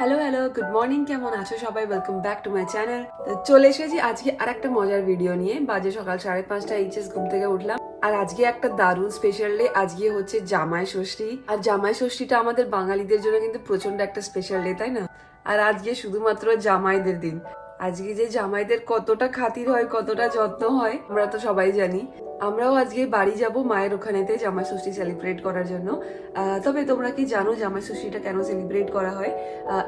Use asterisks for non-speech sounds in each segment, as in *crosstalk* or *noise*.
Hello hello good morning কেমন আছো সবাই? Welcome back to my channel চলে এসেছি আজকে আর একটা মজার ভিডিও নিয়ে। বাজে সকাল সাড়ে পাঁচটা এইচএস ঘুম থেকে উঠলাম। আর আজকে একটা দারুণ স্পেশাল ডে আজকে হচ্ছে জামাই ষষ্ঠী। আর জামাই ষষ্ঠীটা আমাদের বাঙালিদের জন্য কিন্তু প্রচণ্ড একটা স্পেশাল ডে তাই না? আর আজকে শুধুমাত্র জামাইদের দিন। আজকে যে জামাইদের কতটা খাতির হয়, কতটা যত্ন হয়, আমরা তো সবাই জানি। আমরাও আজকে বাড়ি যাব মায়ের ওখানেতে জামাই ষষ্ঠী সেলিব্রেট করার জন্য। তবে তোমরা কি জানো জামাই ষষ্ঠীটা কেন সেলিব্রেট করা হয়?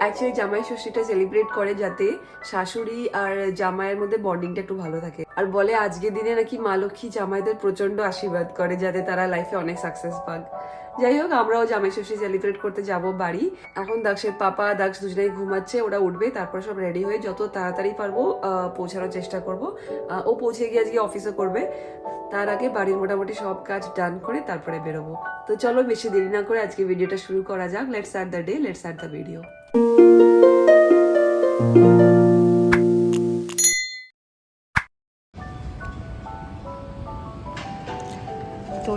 অ্যাকচুয়ালি জামাই ষষ্ঠীটা সেলিব্রেট করে যাতে শাশুড়ি আর জামাইয়ের মধ্যে বন্ডিংটা একটু ভালো থাকে। আর বলে আজকের দিনে নাকি মা লক্ষ্মী জামাইদের প্রচণ্ড আশীর্বাদ করে, যাতে তারা লাইফে অনেক সাকসেস পাক। যাই হোক, আমরাও জামাই ষষ্ঠী সেলিব্রেট করতে যাব বাড়ি। এখন দাক্ষের পাপা দাক্ষ দুজনেই ঘুমাচ্ছে, ওরা উঠবে, তারপর সব রেডি হয়ে যত তাড়াতাড়ি পারব পৌঁছানোর চেষ্টা করব। ও পৌঁছে গিয়ে আজকে অফিসে করবে। তার আগে বাড়ির মোটামুটি সব কাজ ডান করে তারপরে বেরোবো। তো চলো, বেশি দেরি না করে আজকে ভিডিওটা শুরু করা যাক। Let's start the day let's start the video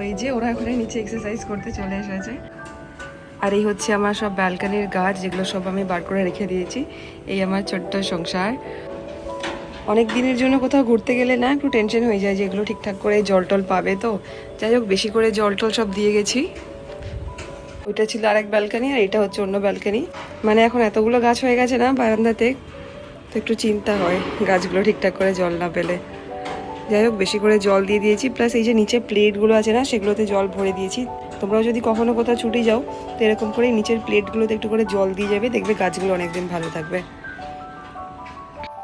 এই যে ওরা ওখানে নিচে এক্সারসাইজ করতে চলে এসেছে। আর এই হচ্ছে আমার সব ব্যালকানির গাছ, যেগুলো সব আমি বার করে রেখে দিয়েছি। এই আমার ছোট্ট সংসার। অনেক দিনের জন্য কোথাও ঘুরতে গেলে না একটু টেনশন হয়ে যায় যে এগুলো ঠিকঠাক করে জল টল পাবে তো। যাই হোক, বেশি করে জল টল সব দিয়ে গেছি। ওইটা ছিল আরেক ব্যালকানি আর এটা হচ্ছে অন্য ব্যালকানি মানে এখন এতগুলো গাছ হয়ে গেছে না বারান্দাতে, তো একটু চিন্তা হয় গাছগুলো ঠিকঠাক করে জল না পেলে। যাই হোক, বেশি করে জল দিয়ে দিয়েছি। প্লাস এই যে নিচে প্লেটগুলো আছে না, সেগুলোতে জল ভরে দিয়েছি। তোমরাও যদি কখনো কোথাও ছুটে যাও, তো এরকম করে নিচের প্লেটগুলোতে একটু করে জল দিয়ে যাবে। দেখবে গাছগুলো অনেকদিন ভালো থাকবে।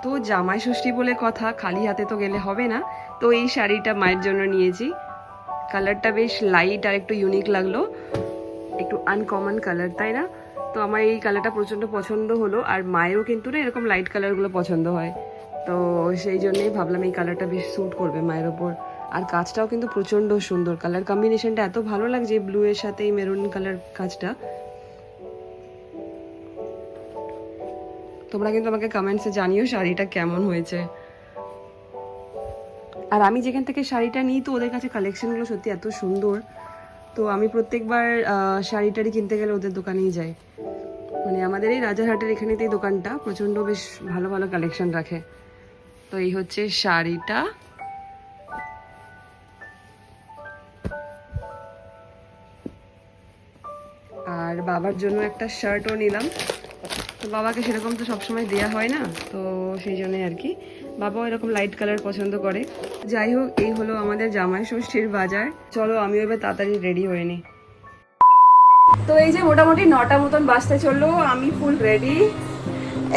তো জামাই ষষ্ঠী বলে কথা, খালি হাতে তো গেলে হবে না। তো এই শাড়িটা মায়ের জন্য নিয়েছি। কালারটা বেশ লাইট আর একটু ইউনিক লাগল। একটু আনকমন কালার তাই না? তো আমার এই কালারটা প্রচণ্ড পছন্দ হলো। আর মায়েরও কিন্তু না এরকম লাইট কালারগুলো পছন্দ হয়। তো সেই জন্যই ভাবলাম এই কালারটা বেশ স্যুট করবে মায়ের ওপর আর কাজটাও কিন্তু প্রচণ্ড সুন্দর। কালার কম্বিনেশনটা এত ভালো লাগছে ব্লু এর সাথে, এই মেরুন কালার কাজটা। তোমরা কিন্তু আমাকে কমেন্টসে জানিও শাড়িটা কেমন হয়েছে। আর আমি যেখান থেকে শাড়িটা নিই, তো ওদের কাছে কালেকশনগুলো সত্যি এত সুন্দর। তো আমি প্রত্যেকবার শাড়ি টাড়ি কিনতে গেলে ওদের দোকানেই যাই। মানে আমাদের এই রাজারহাটের এখানেতেই দোকানটা প্রচণ্ড বেশ ভালো ভালো কালেকশন রাখে। তো এই হচ্ছে শাড়িটা। আর বাবার জন্য একটা শার্টও নিলাম। তো বাবাকে সেরকম তো সবসময় দেওয়া হয় না, তো সেই জন্যই আর কি। বাবাও এরকম লাইট কালার পছন্দ করে। যাই হোক, এই হলো আমাদের জামাই ষষ্ঠীর বাজার। চলো আমি এবার তাড়াতাড়ি রেডি হয়ে নিই। তো এই যে মোটামুটি নটা মতন বাজতে চলল, আমি ফুল রেডি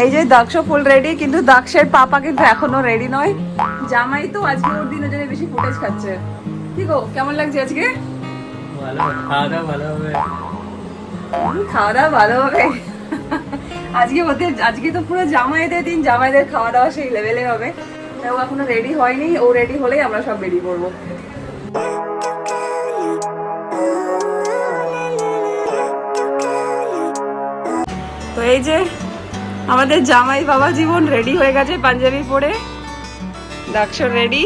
এই যে দাক্ষ ফুল রেডি কিন্তু দাক্ষের পাপা কিন্তু এখনও রেডি নয়। জামাই তো আজকে ওর দিন ওজনে বেশি ফুটেজ খাচ্ছে। কি গো, কেমন লাগছে আজকে? খাওয়া দাওয়া ভালো হবে। আজকে ওদের, আজকে তো পুরো জামাইদের দিন, জামাইদের খাওয়া দাওয়া সেই লেভেলে হবে। ও এখনও রেডি হয়নি, ও রেডি হলেই আমরা সব বেরিয়ে পড়ব। তো এই যে আমাদের জামাই বাবা জীবন রেডি হয়ে গেছে পাঞ্জাবি পরে। দাক্ষ রেডি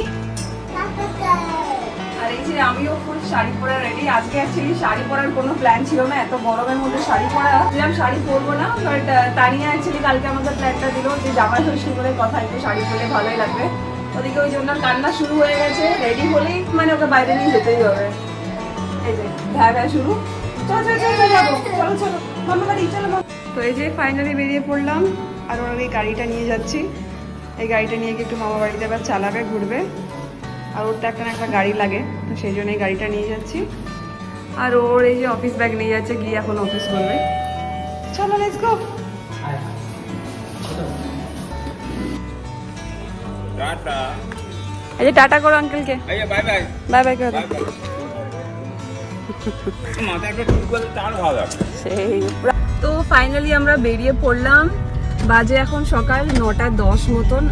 আর এই যে আমিও ফুল শাড়ি পরা রেডি আজকে অ্যাকচুয়ালি শাড়ি পরার কোনো প্ল্যান ছিল না, এত গরমের মধ্যে শাড়ি পরা। ভাবছিলাম শাড়ি পরবো না বাট তানিয়া অ্যাকচুয়ালি কালকে আমাদের প্ল্যানটা দিল যে জামাই ষষ্ঠী কথা একটু শাড়ি পরলে ভালোই লাগবে। ওদিকে ওই জন্য কান্না শুরু হয়ে গেছে। রেডি হলেই মানে ওকে বাইরে নিয়ে যেতেই হবে। এই যে ভ্যা ভ্যা শুরু। চলো চলো চলো যাব। চলো চলো। চলো। তো এই যে ফাইনালি বেরিয়ে পড়লাম। আর ওরা এই গাড়িটা নিয়ে যাচ্ছি। এই গাড়িটা নিয়ে গিয়ে একটু মামা বাড়িতে আবার চালাবে ঘুরবে। আর ওর তো একটা না একটা গাড়ি লাগে তো সেই জন্য এই গাড়িটা নিয়ে যাচ্ছি। আর ওর এই যে অফিস ব্যাগ নিয়ে যাচ্ছে গিয়ে এখন অফিস করবে। চলো লেটস গো টাটা। এই যে টাটা করো আঙ্কেলকে বাই বাই বাই বাই করে মাথা একটু করলে তার ভালো সেই তো ফাইনালি আমরা বেরিয়ে পড়লাম। বাজে এখন সকাল নটা দশ মতন।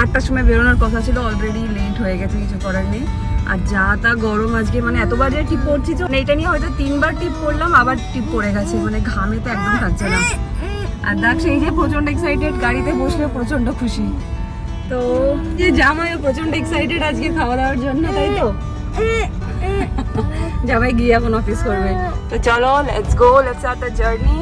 আটটার সময় বেরোনোর কথা ছিল অলরেডি লেট হয়ে গেছে, কিছু করার নেই। আর যা তা গরম আজকে মানে এত বাজে টিপ পড়ছি তো মানে এটা নিয়ে হয়তো তিনবার টিপ পড়লাম আবার টিপ পড়ে গেছে। মানে ঘামে তো একদম থাকছে না। আর দেখ, সেই যে প্রচণ্ড এক্সাইটেড গাড়িতে বসলে প্রচণ্ড খুশি। তো যে জামাইও প্রচণ্ড এক্সাইটেড আজকে খাওয়া দাওয়ার জন্য, তাই তো? জামাই গিয়ে এখন অফিস করবে। তো চলো let's go let's start the journey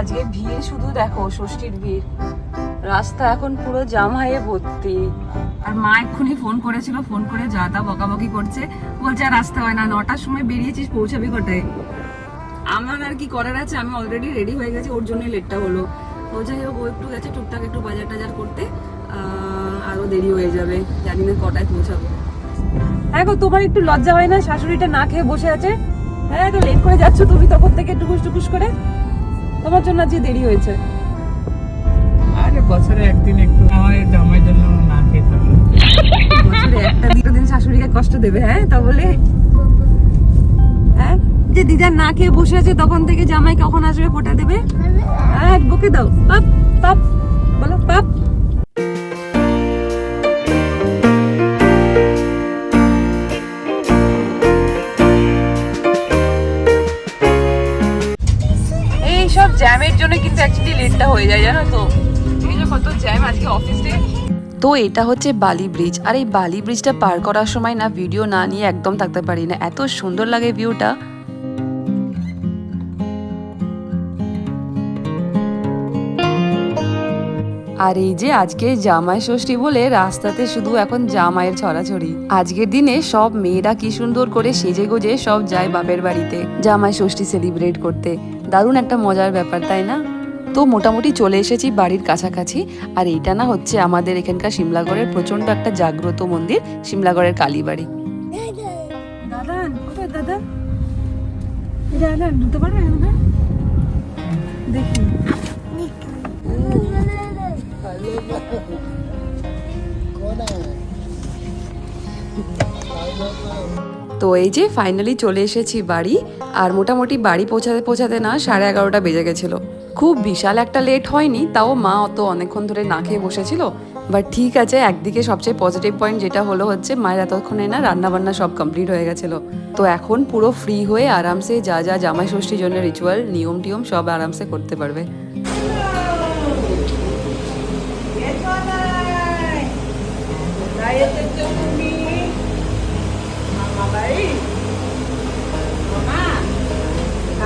আজকে ভিড় শুধু দেখো, ষষ্ঠীর ভিড়। রাস্তা এখন পুরো জাম হয়ে ভর্তি। আর মা এক্ষুনি ফোন করেছিল ফোন করে যা তা বকাবকি করছে। বলছে, আর রাস্তা হয় না, নটার সময় বেরিয়েছিস, পৌঁছাবি কোথায়? আমার আর কি করার আছে, আমি অলরেডি রেডি হয়ে গেছি, ওর জন্যই লেটটা হলো। ও যাই হোক ও একটু গেছে, টুকটাক একটু বাজার টাজার করতে। দেরি হয়ে যাবে। জানি না কটায় পৌঁছাবো। হ্যাঁ গো তোমার একটু লজ্জা হয় না? শাশুড়িটা না খেয়ে বসে আছে। হ্যাঁ তো লেট করে যাচ্ছ তুমি তখন থেকে টুকুস টুকুস করে। তোমার জন্য আজকে দেরি হয়েছে। আরে বছরে একদিন একটু আমার জামাই জন্য না হবে বছরে একটা দুটো দিন শাশুড়িকে কষ্ট দেবে হ্যাঁ তা বলে? হ্যাঁ যে দিদা না খেয়ে বসে আছে তখন থেকে জামাই কখন আসবে ফোটা দেবে? হ্যাঁ বকে দাও। পাপ পাপ বলো পাপ। জ্যামের জন্য কিন্তু অ্যাকচুয়ালি লেটটা হয়ে যায়, জানো তো? কত জ্যাম আজকে তো এটা হচ্ছে বালি ব্রিজ আর এই বালি ব্রিজটা পার করার সময় না ভিডিও না নিয়ে একদম থাকতে পারি না। এত সুন্দর লাগে ভিউটা আর এই যে আজকে জামাই ষষ্ঠী বলে রাস্তাতে শুধু এখন জামাইয়ের ছড়াছড়ি। আজকের দিনে সব মেয়েরা কি সুন্দর করে সেজে গোজে সব যায় বাপের বাড়িতে জামাই ষষ্ঠী সেলিব্রেট করতে। দারুণ একটা মজার ব্যাপার তাই না? তো মোটামুটি চলে এসেছি বাড়ির কাছাকাছি আর এইটা না হচ্ছে আমাদের এখানকার সিমলাগড়ের প্রচণ্ড একটা জাগ্রত মন্দির সিমলাগড়ের কালীবাড়ি। দেখি। *laughs* তো এই যে ফাইনালি চলে এসেছি বাড়ি, আর মোটামুটি বাড়ি পৌঁছাতে পৌঁছাতে না সাড়ে এগারোটা বেজে গেছিল। খুব বিশাল একটা লেট হয়নি, তাও মা অত অনেকক্ষণ ধরে না খেয়ে বসেছিল বাট ঠিক আছে, একদিকে সবচেয়ে পজিটিভ পয়েন্ট যেটা হলো হচ্ছে মায়ের এতক্ষণে না রান্নাবান্না সব কমপ্লিট হয়ে গেছিল। তো এখন পুরো ফ্রি হয়ে আরামসে যা যা জামাই ষষ্ঠীর জন্য রিচুয়াল নিয়ম টিয়ম সব আরামসে করতে পারবে।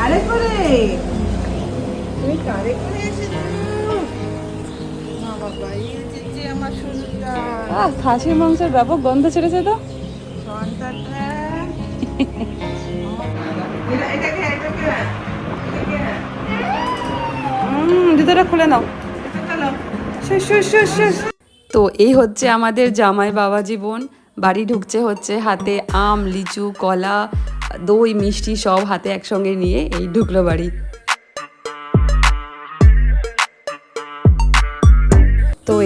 কারে করে তুমি কারে করে খাসির মাংসের ব্যাপক গন্ধ ছেড়েছে তো। জুতোটা খুলে নাও। তো এই হচ্ছে আমাদের জামাই বাবা জীবন। বাড়ি ঢুকছে হচ্ছে হাতে আম লিচু কলা দই মিষ্টি সব হাতে একসঙ্গে নিয়ে এই ঢুকলো বাড়ি।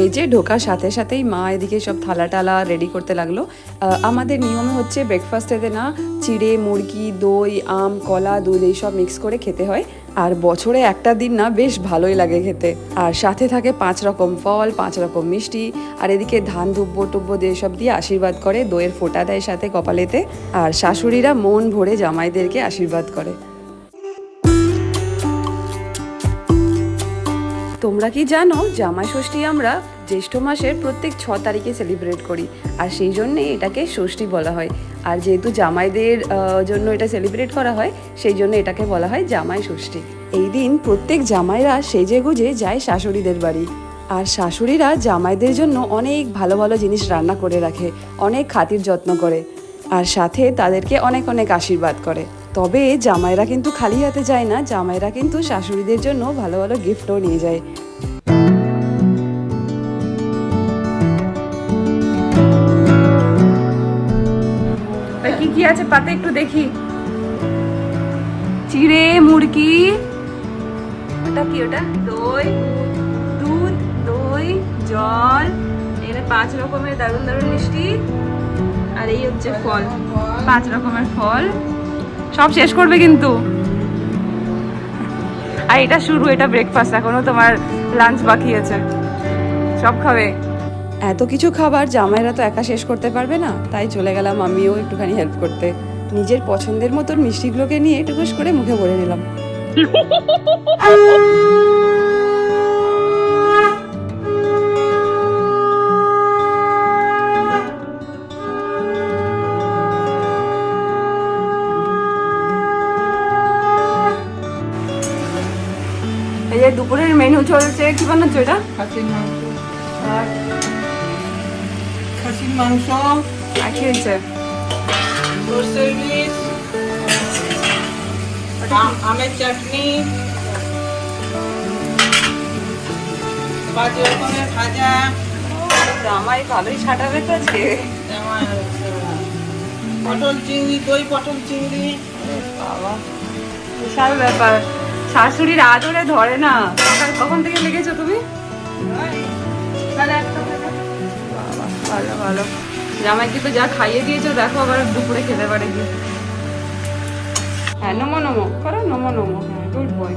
এই যে ঢোকার সাথে সাথেই মা এদিকে সব থালা টালা রেডি করতে লাগল। আমাদের নিয়মে হচ্ছে ব্রেকফাস্টেতে না চিড়ে, মুরগি, দই, আম, কলা, দুধ এইসব মিক্স করে খেতে হয়। আর বছরে একটা দিন না বেশ ভালোই লাগে খেতে। আর সাথে থাকে পাঁচ রকম ফল, পাঁচ রকম মিষ্টি। আর এদিকে ধান দুব্য টুব্য দিয়ে সব দিয়ে আশীর্বাদ করে, দইয়ের ফোঁটা দেয় সাথে কপালেতে। আর শাশুড়িরা মন ভরে জামাইদেরকে আশীর্বাদ করে। তোমরা কি জানো, জামাই ষষ্ঠী আমরা জ্যৈষ্ঠ মাসের প্রত্যেক ছ তারিখে সেলিব্রেট করি। আর সেই জন্যে এটাকে ষষ্ঠী বলা হয়। আর যেহেতু জামাইদের জন্য এটা সেলিব্রেট করা হয়, সেই জন্য এটাকে বলা হয় জামাই ষষ্ঠী। এই দিন প্রত্যেক জামাইরা সেজে গুজে যায় শাশুড়িদের বাড়ি। আর শাশুড়িরা জামাইদের জন্য অনেক ভালো ভালো জিনিস রান্না করে রাখে, অনেক খাতির যত্ন করে। আর সাথে তাদেরকে অনেক অনেক আশীর্বাদ করে। তবে জামাইরা কিন্তু খালি হাতে যায় না, জামাইরা কিন্তু শাশুড়িদের জন্য ভালো ভালো গিফটও নিয়ে যায়। কি কি আছে পাতে একটু দেখি? চিড়ে, মুরগি, ওটা কি ওটা? দই, দুধ, দই, জল এখানে পাঁচ রকমের দারুণ দারুণ মিষ্টি, আর এই হচ্ছে ফল। পাঁচ রকমের ফল। সব শেষ করবে কিন্তু। আর এটা শুরু এটা ব্রেকফাস্ট এখনও তোমার লাঞ্চ বাকি আছে। সব খাবে। এত কিছু খাবার জামাইরা তো একা শেষ করতে পারবে না তাই চলে গেলাম আমিও একটুখানি হেল্প করতে। নিজের পছন্দের মতন মিষ্টিগুলোকে নিয়ে টুকুস করে মুখে ভরে নিলাম। *laughs* যে দুপুরের মেনু চলছে। কি বানাচ্ছো এটা? খাসির মাংস। খাসির মাংস। আর কি হয়েছে? সর্ষে ইলিশ আম- আমের চাটনি। পাঁচ রকমের ভাজা। জামাই ভালোই ছাটাবে তো আজকে। পটল চিংড়ি দই পটল চিংড়ি। বাবা বিশাল ব্যাপার। শাশুড়ির আদরে ধরে না। কখন থেকে লেগেছো তুমি? ভালো ভালো। জামাইকে তো যা খাইয়ে দিয়েছ, দেখো আবার দুপুরে খেতে পারে কি। হ্যাঁ নমো নমো। করো, নমো নমো। হ্যাঁ গুড বয়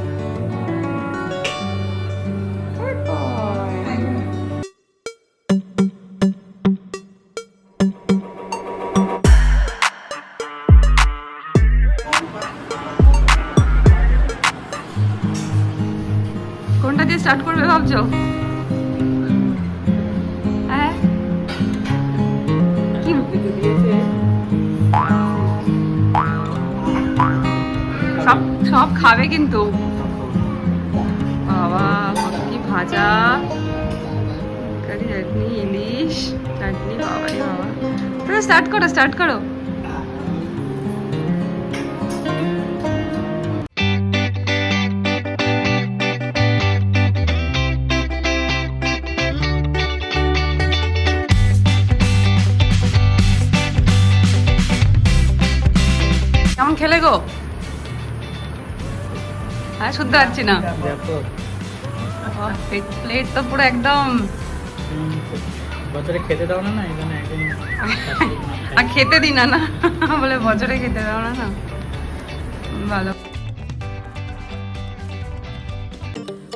সব সব খাবে কিন্তু। বাবা কি ভাজা। কারি চাটনি, ইলিশ চাটনি বাবা বাবা। তুমি স্টার্ট করো স্টার্ট করো। কেমন খেলে গো? হ্যাঁ শুনতে পাচ্ছি না। প্লেট তো পুরো একদম। বছরে খেতে দাও না না এখানে একদিন শাশুড়ি মা খায়। আর খেতে দিই না না বলে বছরে খেতে দাও না না। ভালো।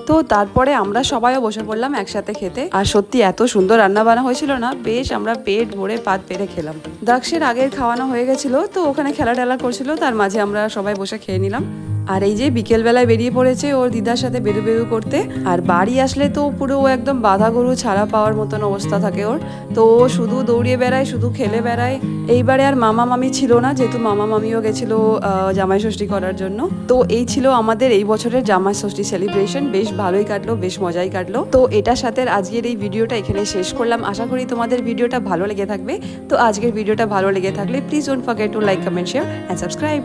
তো তারপরে আমরা সবাইও বসে পড়লাম একসাথে খেতে। আর সত্যি এত সুন্দর রান্না বান্না হয়েছিল না বেশ আমরা পেট ভরে পাত পেরে খেলাম। দাক্ষের আগের খাওয়ানো হয়ে গেছিল তো ওখানে খেলা টেলা করছিল তার মাঝে আমরা সবাই বসে খেয়ে নিলাম। আর এই যে বিকেল বেলায় বেরিয়ে পড়েছে ওর দিদার সাথে বেরু বেরু করতে, আর বাড়ি আসলে তো পুরো ও একদম বাধা গরু ছাড়া পাওয়ার মতন অবস্থা থাকে ওর। তো ও শুধু দৌড়িয়ে বেড়ায়, শুধু খেলে বেড়ায়। এইবারে আর মামা মামি ছিল না, যেহেতু মামা মামিও গেছিল জামাই ষষ্ঠী করার জন্য। তো এই ছিল আমাদের এই বছরের জামাই ষষ্ঠী সেলিব্রেশন বেশ ভালোই কাটলো, বেশ মজাই কাটলো। তো এটার সাথে আজকের এই ভিডিওটা এখানে শেষ করলাম। আশা করি তোমাদের ভিডিওটা ভালো লেগে থাকবে। তো আজকের ভিডিওটা ভালো লেগে থাকলে please don't forget to like comment share and subscribe